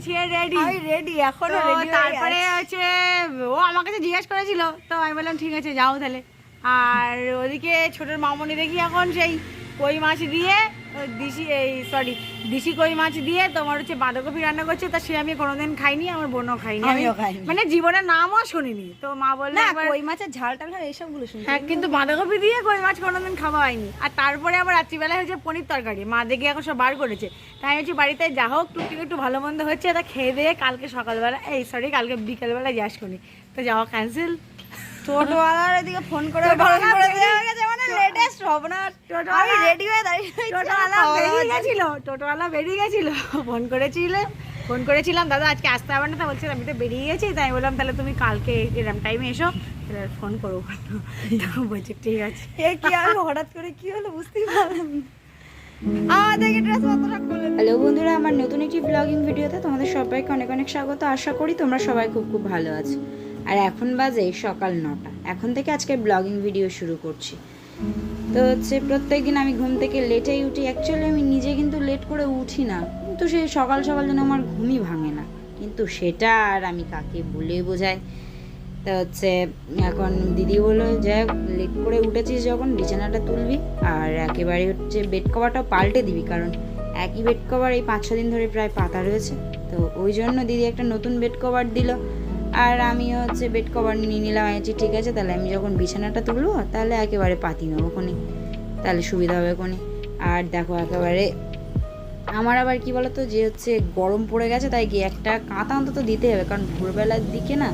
গুছিয়ে রেডি আমি রেডি এখনও রেডি তারপরে হচ্ছে ও আমার কাছে জিজ্ঞেস করেছিল তো আমি বললাম ঠিক আছে যাও তাহলে। আর ওদিকে ছোটোর মামনি দেখি এখন সেই কই মাছ দিয়ে দিশি এই সরি দিশি কই মাছ দিয়ে তোমার হচ্ছে বাঁধাকপি রান্না করছে তা সে আমি কোনোদিন খাইনি আমার বোনও খাইনি। আমি- আমিও খাইনি। মানে জীবনের নামও শুনিনি। তো মা বলল না কই মাছের ঝাল টাল হয় এইসবগুলো শুনছি হ্যাঁ কিন্তু বাঁধাকপি দিয়ে কই মাছ কোনোদিন খাওয়া হয়নি। আর তারপরে আবার রাত্রিবেলায় হচ্ছে পনির তরকারি। মা দেখে এখন সব বার করেছে। তাই হচ্ছে বাড়িতে যা হোক টুকটুক একটু ভালো মন্দ হচ্ছে তা খেয়ে দিয়ে কালকে সকালবেলা এই সরি কালকে বিকেলবেলা যাস করি তো যাওয়া ক্যান্সেল টোটোওয়ালার এদিকে ফোন করে করে না টোটোওয়ালা- আমি রেডি হয়ে দাঁড়িয়ে টোটোওয়ালা বেরিয়ে গেছিল টোটোওয়ালা বেরিয়ে গেছিল। ফোন করেছিল ফোন করেছিলাম দাদা আজকে আসতে হবে না। তা বলছে আমি তো বেরিয়ে গেছি। তাই বললাম তাহলে তুমি কালকে এরম টাইমে এসো ফোন করব তো বলছে ঠিক আছে। এ কি আমি হঠাৎ করে কি হলো বুঝতেই পারলাম হ্যালো বন্ধুরা আমার নতুন একটি ব্লগিং ভিডিওতে তোমাদের সবাইকে অনেক অনেক স্বাগত। আশা করি তোমরা সবাই খুব খুব ভালো আছো। আর এখন বাজে সকাল নটা। এখন থেকে আজকে ব্লগিং ভিডিও শুরু করছি। তো হচ্ছে প্রত্যেক দিন আমি ঘুম থেকে লেটেই উঠি। অ্যাকচুয়ালি আমি নিজে কিন্তু লেট করে উঠি না। কিন্তু সেই সকাল সকাল যেন আমার ঘুমই ভাঙে না। কিন্তু সেটা আর আমি কাকে বলে বোঝাই? তা হচ্ছে এখন দিদি বলল যে লেট করে উঠেছিস যখন, বিছানাটা তুলবি। আর একেবারে হচ্ছে বেড কভারটা পাল্টে দিবি। কারণ একই বেড কভার এই পাঁচ ছ দিন ধরে প্রায় পাতা রয়েছে। তো ওই জন্য দিদি একটা নতুন বেড কভার দিল। আর আমিও হচ্ছে বেড কভার নিয়ে নিলাম। বলছি, ঠিক আছে তাহলে আমি যখন বিছানাটা তুলবো তাহলে একেবারে পাতি নেব কোনি তাহলে সুবিধা হবে কোনি আর দেখো একেবারে আমার আবার কি বলতো যে হচ্ছে গরম পড়ে গেছে তাই কি একটা কাঁথা অন্তত দিতে হবে কারণ ভোরবেলার দিকে না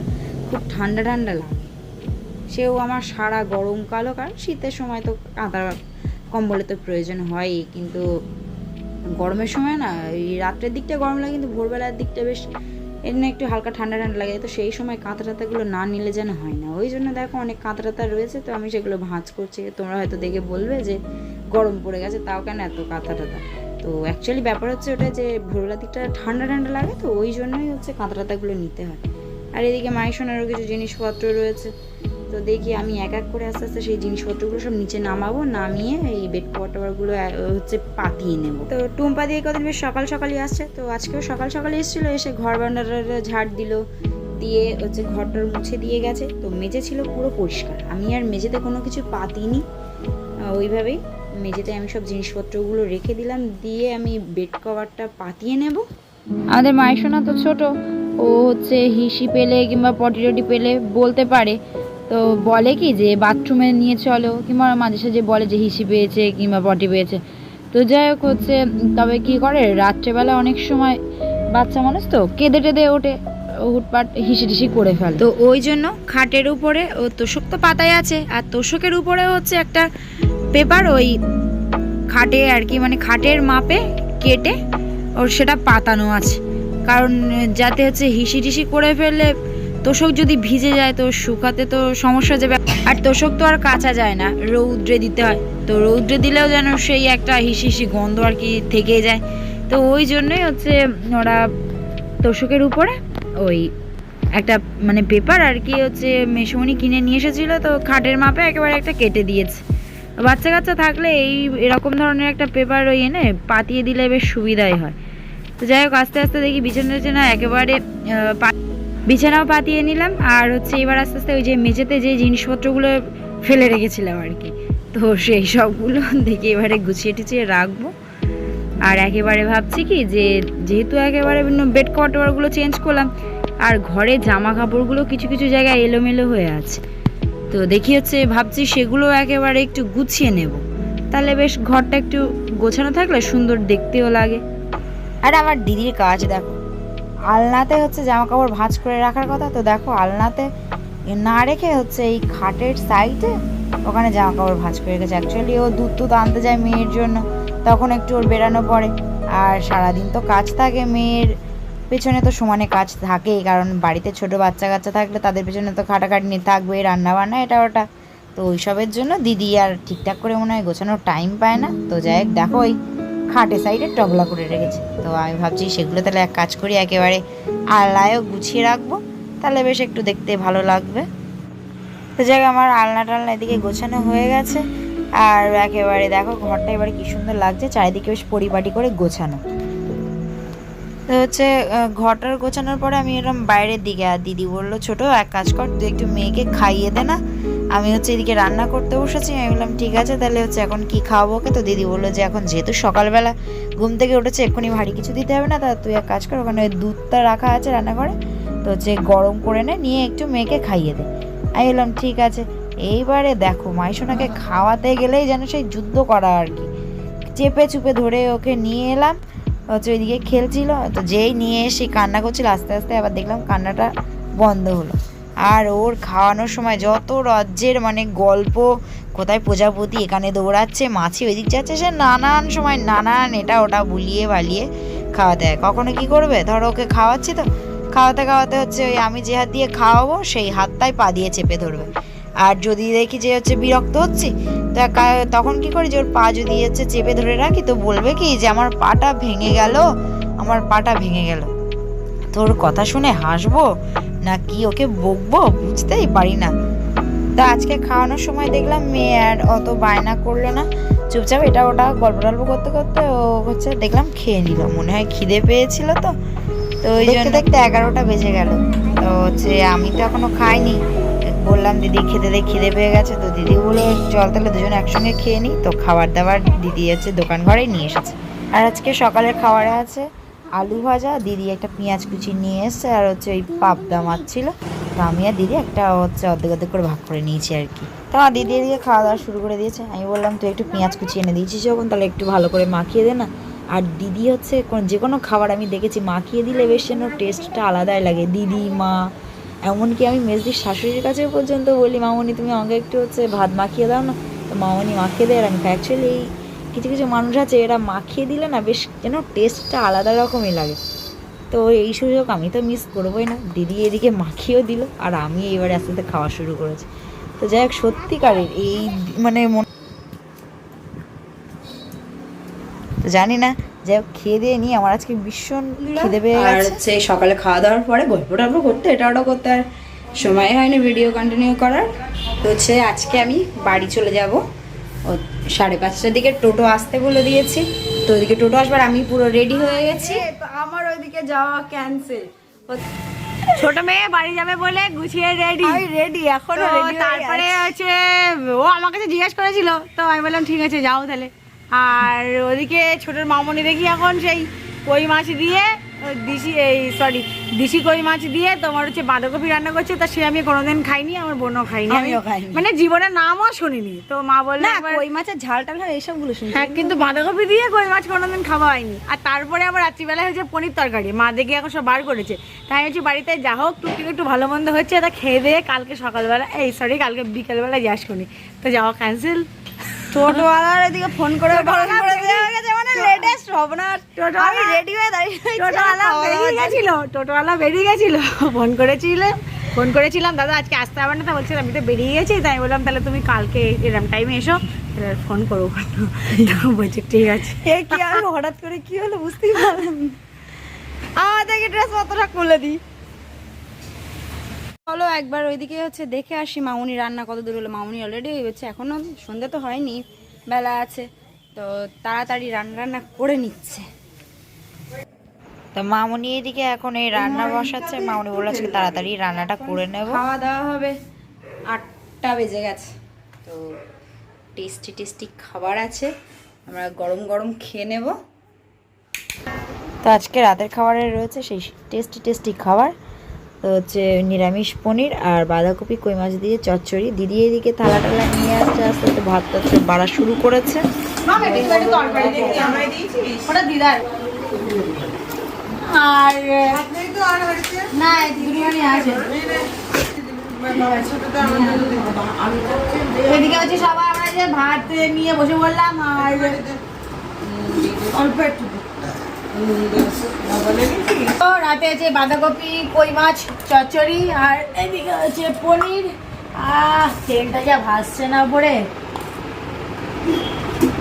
খুব ঠান্ডা ঠান্ডা লাগে। সেও আমার সারা গরমকালও কারণ শীতের সময় তো কাঁথা কম্বলে তো প্রয়োজন হয়ই কিন্তু গরমের সময় না এই রাত্রের দিকটা গরম লাগে কিন্তু ভোরবেলার দিকটা বেশ এমনি একটু হালকা ঠান্ডা ঠান্ডা লাগে, তো সেই সময় কাঁথা টাতাগুলো না নিলে যেন হয় না। ওই জন্য দেখো অনেক কাঁথা টাতা রয়েছে, তো আমি সেগুলো ভাঁজ করছি। তোমরা হয়তো দেখে বলবে যে গরম পড়ে গেছে, তাও কেন এত কাঁথা টাতা তো অ্যাকচুয়ালি ব্যাপার হচ্ছে ওটা যে ভোরবেলা দিকটা ঠান্ডা ঠান্ডা লাগে, তো ওই জন্যই হচ্ছে কাঁথা টাতাগুলো নিতে হয়। আর এদিকে মায়ের সোনারও কিছু জিনিসপত্র রয়েছে। তো দেখি আমি এক এক করে আস্তে আস্তে সেই জিনিসপত্রগুলো সব নিচে নামাবো, নামিয়ে এই বেড কভার টভারগুলো হচ্ছে পাতিয়ে নেব। তো টুম্পা দিয়ে কদিন বেশ সকাল সকালই আসছে, তো আজকেও সকাল সকালে এসেছিল, এসে ঘর বান্ডারটা ঝাড় দিল, দিয়ে হচ্ছে ঘরটার মুছে দিয়ে গেছে, তো মেঝে ছিল পুরো পরিষ্কার। আমি আর মেঝেতে কোনো কিছু পাতিনি ওইভাবেই মেঝেতে আমি সব জিনিসপত্রগুলো রেখে দিলাম, দিয়ে আমি বেড কভারটা পাতিয়ে নেব। আমাদের মায়ের সোনা তো ছোট, ও হচ্ছে হিসি পেলে কিংবা পটি টটি পেলে বলতে পারে তো বলে কি যে বাথরুমে নিয়ে চলো, কিংবা মাঝে সাঝে বলে যে হিসি পেয়েছে কিংবা পটি পেয়েছে। তো যাই হোক হচ্ছে, তবে কি করে, রাত্রেবেলা অনেক সময় বাচ্চা মানুষ তো কেঁদে টেদে ওঠে, হুটপাট হিসি টিসি করে ফেলে। তো ওই জন্য খাটের উপরে ও তোষক তো পাতায় আছে, আর তোষকের উপরে হচ্ছে একটা পেপার ওই খাটে আর কি মানে খাটের মাপে কেটে ওর সেটা পাতানো আছে। কারণ যাতে হচ্ছে হিসি টিসি করে ফেললে তোষক যদি ভিজে যায় তো শুকাতে তো সমস্যা যাবে। আর তোষক তো আর কাঁচা যায় না, রৌদ্রে দিতে হয়। তো রৌদ্রে দিলেও যেন সেই একটা হিসি গন্ধ আর কি থেকে যায়। তো ওই জন্যই হচ্ছে ওরা তোষকের উপরে ওই একটা মানে পেপার আর কি হচ্ছে মেসমণি কিনে নিয়ে এসেছিল, তো খাটের মাপে একেবারে একটা কেটে দিয়েছে। বাচ্চা কাচ্চা থাকলে এই এরকম ধরনের একটা পেপার ওই এনে পাতিয়ে দিলে বেশ সুবিধাই হয়। তো যাই হোক, আস্তে আস্তে দেখি বিছানা টিছানা একেবারে বিছানাও পাতিয়ে নিলাম। আর হচ্ছে এবার আস্তে আস্তে ওই যে মেঝেতে যে জিনিসপত্রগুলো ফেলে রেখেছিলাম আর কি। তো সেই সবগুলো দেখে এবারে গুছিয়ে টুছিয়ে রাখব। আর একেবারে ভাবছি কি যে যেহেতু একেবারে বেড কভারগুলো চেঞ্জ করলাম, আর ঘরে জামা কাপড়গুলো কিছু কিছু জায়গায় এলোমেলো হয়ে আছে। তো দেখি হচ্ছে ভাবছি সেগুলো একেবারে একটু গুছিয়ে নেব। তাহলে বেশ ঘরটা একটু গোছানো থাকলে সুন্দর দেখতেও লাগে। আর আমার দিদির কাজ দেখো আলনাতে হচ্ছে জামা কাপড় ভাঁজ করে রাখার কথা। তো দেখো, আলনাতে না রেখে হচ্ছে এই খাটের সাইডে ওখানে জামা কাপড় ভাঁজ করে রেখেছে। অ্যাকচুয়ালি ও দুধ টুধ আনতে যায় মেয়ের জন্য, তখন একটু ওর বেরানো পড়ে। আর সারাদিন তো কাজ থাকে, মেয়ের পেছনে তো সমানে কাজ থাকেই, কারণ বাড়িতে ছোট বাচ্চা কাচ্চা থাকলে তাদের পেছনে তো খাটাখাটনি থাকবে রান্না বান্না এটা ওটা। তো ওইসবের জন্য দিদি আর ঠিকঠাক করে মনে হয় গোছানোর টাইম পায় না। তো যাই দেখো ওই খাটে সাইডে টগলা করে রেখেছে। তো আমি ভাবছি সেগুলো তাহলে এক কাজ করি, একেবারে আলনায়ও গুছিয়ে রাখব। তাহলে বেশ একটু দেখতে ভালো লাগবে। তো যাই আমার আলনা টালনা এদিকে গোছানো হয়ে গেছে। আর একেবারে দেখো, ঘরটা এবারে কি সুন্দর লাগছে, চারিদিকে বেশ পরিপাটি করে গোছানো। তো হচ্ছে ঘরটার গোছানোর পরে আমি এরকম বাইরের দিকে, আর দিদি বলল, ছোটো, এক কাজ কর, তুই একটু মেয়েকে খাইয়ে দে না। আমি হচ্ছে এদিকে রান্না করতে বসেছি, আমি বললাম, ঠিক আছে, তাহলে হচ্ছে এখন কি খাওয়াবো ওকে? তো দিদি বলল যে, এখন যেহেতু সকালবেলা ঘুম থেকে উঠেছে, এক্ষুনি ভারী কিছু দিতে হবে না, তা তুই এক কাজ কর, ওখানে ওই দুধটা রাখা আছে রান্না করে তো হচ্ছে গরম করে নে, নিয়ে একটু মেয়েকে খাইয়ে দে। আমি বললাম, ঠিক আছে। এইবারে দেখো মাইশোনাকে খাওয়াতে গেলেই যেন সেই যুদ্ধ করা আর কি। চেপে চুপে ধরে ওকে নিয়ে এলাম, হচ্ছে ওইদিকে খেলছিল, তো যেই নিয়ে এসে কান্না করছিল, আস্তে আস্তে আবার দেখলাম কান্নাটা বন্ধ হলো। আর ওর খাওয়ানোর সময় যত রাজ্যের মানে গল্প, কোথায় প্রজাপতি এখানে দৌড়াচ্ছে, মাছি ওইদিক যাচ্ছে, সে নানান সময় নানান এটা ওটা বুলিয়ে বালিয়ে খাওয়াতে হয়। কখনো কি করবে? ধরো ওকে খাওয়াচ্ছি তো, খাওয়াতে খাওয়াতে হচ্ছে ওই আমি যে হাত দিয়ে খাওয়াবো, সেই হাতটাই পা দিয়ে চেপে ধরবে। আর যদি দেখি যে হচ্ছে বিরক্ত হচ্ছি, তা তখন কি করি যে ওর পা যদি হচ্ছে চেপে ধরে রাখি, তো বলবে কি যে আমার পাটা ভেঙে গেল, আমার পাটা ভেঙে গেল। তোর কথা শুনে হাসবো? না কি ওকে বকবো? বুঝতেই পারি না। তা আজকে খাওয়ানোর সময় দেখলাম মেয়ে আর অত বায়না করল না। চুপচাপ এটা ওটা গল্প টল্প করতে করতে ও হচ্ছে দেখলাম খেয়ে নিল। মনে হয় খিদে পেয়েছিল তো। তো ওই জন্য দেখতে এগারোটা বেজে গেল। তো হচ্ছে আমি তো এখনও খাইনি। বললাম দিদি খেতে দে খিদে পেয়ে গেছে। তো দিদি বলে চল তাহলে দুজনে একসঙ্গে খেয়ে নিই তো খাবার দাবার দিদি হচ্ছে দোকান ঘরেই নিয়ে এসেছে। আর আজকে সকালের খাবারে আছে। আলু ভাজা, দিদি একটা পেঁয়াজ কুচি নিয়ে এসছে, আর হচ্ছে ওই পাবদা মাছ ছিল। তো আমি আর দিদি একটা হচ্ছে অর্ধেক অর্ধেক করে ভাগ করে নিয়েছি আর কি। তো আমার দিদি এদিকে খাওয়া দাওয়া শুরু করে দিয়েছে। আমি বললাম, তুই একটু পেঁয়াজ কুচি এনে দিয়েছিস যখন, তাহলে একটু ভালো করে মাখিয়ে দে না। আর দিদি হচ্ছে কোন- যে কোনো খাবার আমি দেখেছি, মাখিয়ে দিলে বেশ যেন টেস্টটা আলাদাই লাগে। দিদি, মা, এমনকি আমি মেজদির শাশুড়ির কাছে পর্যন্ত বলি, মামনি, তুমি আমাকে একটু হচ্ছে ভাত মাখিয়ে দাও না। তো মামনি মাখিয়ে দেয় আর আমি অ্যাকচুয়ালি কিছু কিছু মানুষ আছে এরা মাখিয়ে দিলে না বেশ যেন টেস্টটা আলাদা রকমই লাগে। তো এই সুযোগ আমি তো মিস করবোই না। দিদি এদিকে মাখিয়েও দিল আর আমি এবারে আস্তে আস্তে খাওয়া শুরু করেছি। তো যাই হোক সত্যিকারের এই মানে তো জানি না যাই হোক খেয়ে দিয়ে নিয়ে আমার আজকে ভীষণ খিদে পেয়ে আর হচ্ছে সকালে খাওয়া দাওয়ার পরে গল্প টল্প করতে এটা ওটা করতে আর সময় হয়নি ভিডিও কন্টিনিউ করার। তো হচ্ছে আজকে আমি বাড়ি চলে যাব। সাড়ে পাঁচটার দিকে টোটো আসতে বলে দিয়েছি। তো ওইদিকে টোটো আসবার আমি পুরো রেডি হয়ে গেছি। আমার ওইদিকে যাওয়া ক্যান্সেল ছোট মেয়ে বাড়ি যাবে বলে গুছিয়ে রেডি আমি রেডি এখন রেডি তারপরে হচ্ছে ও আমার কাছে জিজ্ঞেস করেছিল তো আমি বললাম ঠিক আছে যাও তাহলে। আর ওদিকে ছোটোর মামনি দেখি এখন সেই কই মাছ দিয়ে দিশি এই সরি দিশি কই মাছ দিয়ে তোমার হচ্ছে বাঁধাকপি রান্না করছে তা সে আমি কোনোদিন খাইনি আমার বোনও খাইনি। আমিও খাইনি। মানে জীবনের নামও শুনিনি। তো মা বলল কই মাছের ঝাল টাল হয় এসবগুলো শুনছি হ্যাঁ কিন্তু বাঁধাকপি দিয়ে কই মাছ কোনোদিন খাওয়া হয়নি। আর তারপরে আবার রাত্রিবেলায় হয়েছে পনির তরকারি। মা দেখে এখন সব বার করেছে। তাই হচ্ছে বাড়িতে যা হোক টুকটুক একটু ভালো মন্দ হচ্ছে তা খেয়ে দিয়ে কালকে সকালবেলা এই সরি কালকে বিকেলবেলা যাস করি তো যাওয়া ক্যান্সেল টোটোওয়ালার এদিকে ফোন করে বারণ করে দেওয়া হয়ে গেছে মানে লেটেস্ট হবে না টোটোওয়ালা- আমি রেডি হয়ে দাঁড়িয়ে টোটোওয়ালা বেরিয়ে গেছিল টোটোওয়ালা বেরিয়ে গেছিল ফোন করেছিল ফোন করেছিলাম দাদা আজকে আসতে হবে না। তা বলছিলাম আমি তো বেরিয়ে গেছি তাই বললাম তাহলে তুমি কালকে এরম টাইমে এসো তাহলে ফোন করব তখন বলছে ঠিক আছে। এ কি আর হঠাৎ করে কি হলো বুঝতেই পারলাম দেখে ড্রেস পত্রটা খুলে দিই। চলো একবার ওইদিকে হচ্ছে দেখে আসি মামুনি রান্না কত দূর হলো। মামুনি অলরেডি হচ্ছে এখনও সন্ধ্যে তো হয়নি বেলা আছে তো তাড়াতাড়ি রান্না রান্না করে নিচ্ছে। তো মামুনি এদিকে এখন এই রান্না বসাচ্ছে মামুনি আজকে তাড়াতাড়ি রান্নাটা করে নেব। খাওয়া দাওয়া হবে আটটা বেজে গেছে। তো টেস্টি টেস্টি খাবার আছে আমরা গরম গরম খেয়ে নেব। তো আজকে রাতের খাবারে রয়েছে সেই টেস্টি টেস্টি খাবার। তো হচ্ছে নিরামিষ পনির আর বাঁধাকপি কই মাছ দিয়ে চচ্চড়ি। দিদি এদিকে থালা টালা নিয়ে আসছে আস্তে আস্তে ভাত টাত বাড়া শুরু করেছে। আর না বিরিয়ানি আছে এদিকে হচ্ছে সবাই আমরা যে ভাত নিয়ে বসে বললাম আর অল্প একটু রাতে আছে বাঁধাকপি কই মাছ চচ্চড়ি আর এদিকে হচ্ছে পনির। আহ তেলটা যা ভাসছে না পড়ে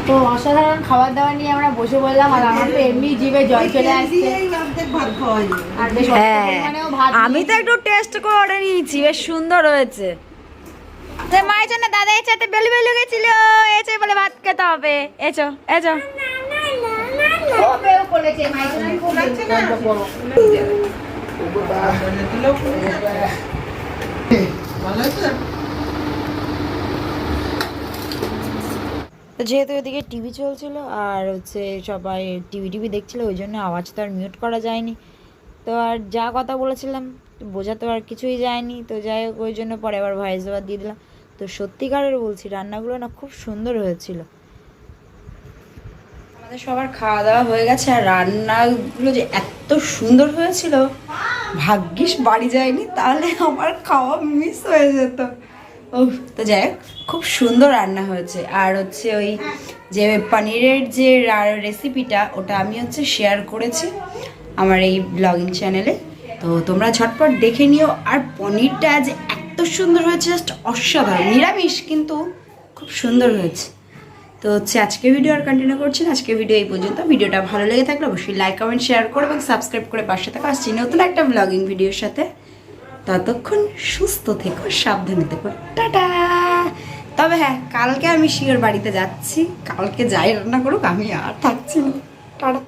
তো অসাধারণ খাবার দাবার নিয়ে আমরা বসে বললাম আর আমার তো এমনি জিভে জল চলে আসছে। হ্যাঁ আমি তো একটু টেস্ট করে নিয়েছি বেশ সুন্দর হয়েছে। যে মায়ের জন্য দাদা এসে বেলু বেলু গেছিল। এসে বলে ভাত খেতে হবে। এসো এসো যেহেতু এদিকে টিভি চলছিল আর হচ্ছে সবাই টিভি টিভি দেখছিল, ওই জন্য আওয়াজ তো আর মিউট করা যায়নি। তো আর যা কথা বলেছিলাম বোঝাতে আর কিছুই যায়নি। তো যাই হোক, ওই জন্য পরে আবার ভয়েস ওভার দিয়ে দিলাম। তো সত্যিকারের বলছি, রান্নাগুলো না খুব সুন্দর হয়েছিল। আমাদের সবার খাওয়া দাওয়া হয়ে গেছে আর রান্নাগুলো যে এত সুন্দর হয়েছিল, ভাগ্যিস বাড়ি যায়নি, তাহলে আমার খাওয়া মিস হয়ে যেত। ও তো যাই খুব সুন্দর রান্না হয়েছে। আর হচ্ছে ওই যে পনিরের যে রেসিপিটা ওটা আমি হচ্ছে শেয়ার করেছি আমার এই ব্লগিং চ্যানেলে তো তোমরা ঝটপট দেখে নিও। আর পনিরটা যে এত সুন্দর হয়েছে জাস্ট অসাধারণ। নিরামিষ, কিন্তু খুব সুন্দর হয়েছে। তো হচ্ছে আজকে ভিডিও আর কন্টিনিউ করছেন আজকে ভিডিও এই পর্যন্ত। ভিডিওটা ভালো লেগে থাকলে অবশ্যই লাইক কমেন্ট শেয়ার করে এবং সাবস্ক্রাইব করে পাশে থাকা। আসছি নতুন একটা ব্লগিং ভিডিওর সাথে। ততক্ষণ সুস্থ থেকো, সাবধানে থেকো। টাটা! তবে হ্যাঁ কালকে আমি শিওর বাড়িতে যাচ্ছি। কালকে যাই রান্না করুক, আমি আর থাকছি না। টাটা!